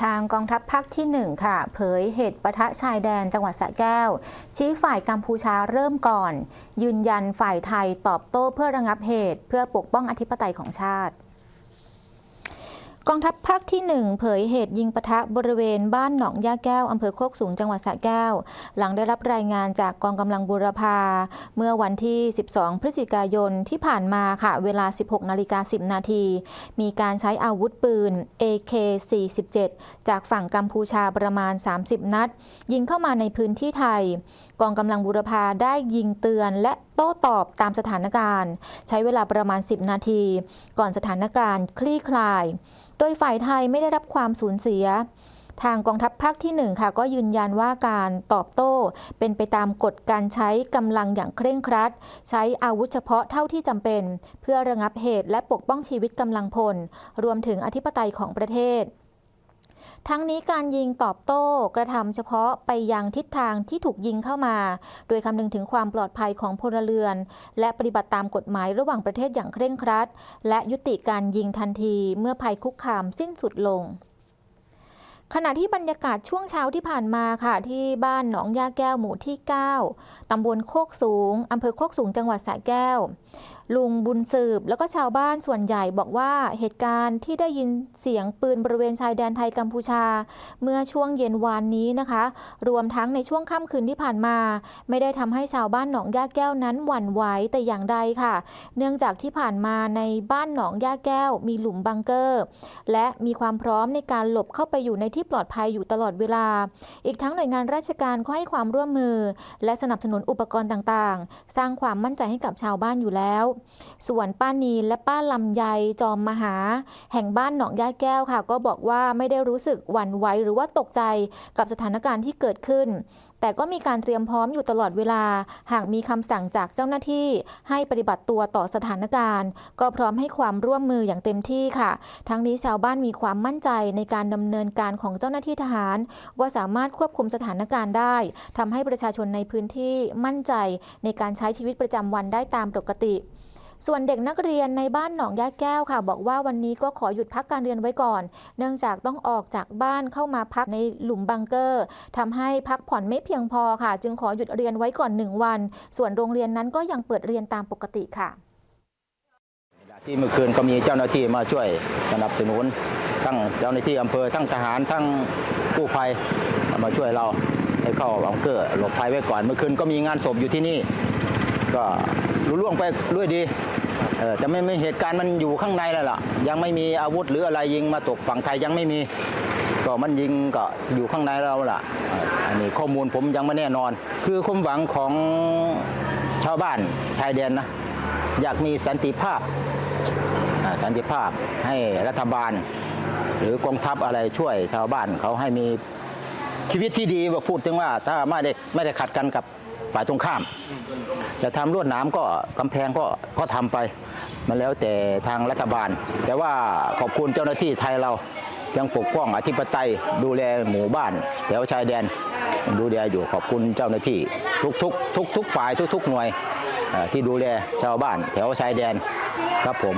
ทางกองทัพภาคที่ 1 ค่ะ เผยเหตุปะทะชายแดนจังหวัดสระแก้ว ชี้ฝ่ายกัมพูชาเริ่มก่อน ยืนยันฝ่ายไทยตอบโต้เพื่อระงับเหตุ เพื่อปกป้องอธิปไตยของชาติ กองทัพภาคที่ 1 เผยเหตุยิงปะทะบริเวณบ้านหนองย่าแก้วอำเภอโคกสูงจังหวัดสระแก้ว หลังได้รับรายงานจากกองกำลังบูรพา เมื่อวันที่ 12 พฤศจิกายนที่ผ่านมาค่ะ เวลา 16 นาฬิกา 10 นาที มีการใช้อาวุธปืน AK-47 จากฝั่งกัมพูชาประมาณ 30 นัด ยิงเข้ามาในพื้นที่ไทย กองกำลังบูรพาได้ยิงเตือนและโต้ตอบตามสถานการณ์ ใช้เวลาประมาณ 10 นาที ก่อนสถานการณ์คลี่คลายโดยฝ่ายไทยไม่ได้รับความสูญเสียทางกองทัพภาคที่ 1 ค่ะ ก็ยืนยันว่าการตอบโต้ เป็นไปตามกฎการใช้กำลังอย่างเคร่งครัด ใช้อาวุธเฉพาะเท่าที่จำเป็น เพื่อระงับเหตุและปกป้องชีวิตกำลังพล รวมถึงอธิปไตยของประเทศ ทั้งนี้การยิงตอบโต้กระทำเฉพาะไปยังทิศทางที่ถูกยิงเข้ามา โดยคำนึงถึงความปลอดภัยของพลเรือน และปฏิบัติตามกฎหมายระหว่างประเทศอย่างเคร่งครัด และยุติการยิงทันทีเมื่อภัยคุกคามสิ้นสุดลงขณะที่บรรยากาศช่วงเช้าที่ผ่านมาค่ะ ที่บ้านหนองยาแก้วหมู่ที่ 9 ตำบลโคกสูง อำเภอโคกสูงจังหวัดสระแก้ว ลุงบุญสืบ แล้วก็ชาวบ้านส่วนใหญ่บอกว่าเหตุการณ์ที่ได้ยินเสียงปืนบริเวณชายแดนไทยกัมพูชา เมื่อช่วงเย็นวานนี้นะคะ รวมทั้งในช่วงค่ำคืนที่ผ่านมา ไม่ได้ทำให้ชาวบ้านหนองย่าแก้วนั้นหวั่นไหวแต่อย่างใดค่ะ เนื่องจากที่ผ่านมาในบ้านหนองย่าแก้ว มีหลุมบังเกอร์ และมีความพร้อมในการหลบเข้าไปอยู่ในที่ปลอดภัยอยู่ตลอดเวลา อีกทั้งหน่วยงานราชการก็ให้ความร่วมมือ และสนับสนุนอุปกรณ์ต่างๆ สร้างความมั่นใจให้กับชาวบ้านอยู่แล้วส่วนป้านีและป้าลำไยจอมมหา แห่งบ้านหนองย่าแก้วค่ะ ก็บอกว่าไม่ได้รู้สึกหวั่นไหวหรือว่าตกใจกับสถานการณ์ที่เกิดขึ้น แต่ก็มีการเตรียมพร้อมอยู่ตลอดเวลา หากมีคำสั่งจากเจ้าหน้าที่ ให้ปฏิบัติตัวต่อสถานการณ์ ก็พร้อมให้ความร่วมมืออย่างเต็มที่ค่ะ ทั้งนี้ชาวบ้านมีความมั่นใจในการดำเนินการของเจ้าหน้าที่ทหาร ว่าสามารถควบคุมสถานการณ์ได้ทำให้ประชาชนในพื้นที่มั่นใจในการใช้ชีวิตประจำวันได้ตามปกติ ส่วนเด็กนักเรียนในบ้านหนองยาแก้วค่ะ บอกว่าวันนี้ก็ขอหยุดพักการเรียนไว้ก่อน เนื่องจากต้องออกจากบ้านเข้ามาพักในหลุมบังเกอร์ทำให้พักผ่อนไม่เพียงพอค่ะ จึงขอหยุดเรียนไว้ก่อนหนึ่งวัน ส่วนโรงเรียนนั้นก็ยังเปิดเรียนตามปกติค่ะ ที่เมื่อคืนก็มีเจ้าหน้าที่มาช่วยสนับสนุนทั้งเจ้าหน้าที่อำเภอทั้งทหารทั้งกู้ภัยมาช่วยเราให้เข้าบังเกอร์หลบภัยไว้ก่อน เมื่อคืนก็มีงานศพอยู่ที่นี่ ก็ลุล่วงไปด้วยดีเออแต่ไม่ไม่เหตุการณ์มันอยู่ข้างในแล้วล่ะ ยังไม่มีอาวุธหรืออะไรยิงมาตกฝั่งไทยยังไม่มี ก็มันยิงก็อยู่ข้างในเราล่ะอันนี้ข้อมูลผมยังไม่แน่นอน คือความหวังของชาวบ้านชายแดนนะอยากมีสันติภาพสันติภาพให้รัฐบาล หรือกองทัพอะไรช่วยชาวบ้านเขาให้มีชีวิตที่ดีว่าพูดถึงว่าถ้าไม่ได้ไม่ได้ขัดกันกับ ฝ่ายตรงข้าม จะทำลวดหนามก็กำแพงก็ก็ทำไป มันแล้วแต่ทางรัฐบาล แต่ว่าขอบคุณเจ้าหน้าที่ไทยเรายังปกป้องอธิปไตยดูแลหมู่บ้านแถวชายแดน ดูแลอยู่ขอบคุณเจ้าหน้าที่ ทุกทุกทุกทุกฝ่ายทุกๆหน่วยเอ่อที่ดูแลชาวบ้านแถวชายแดนครับผม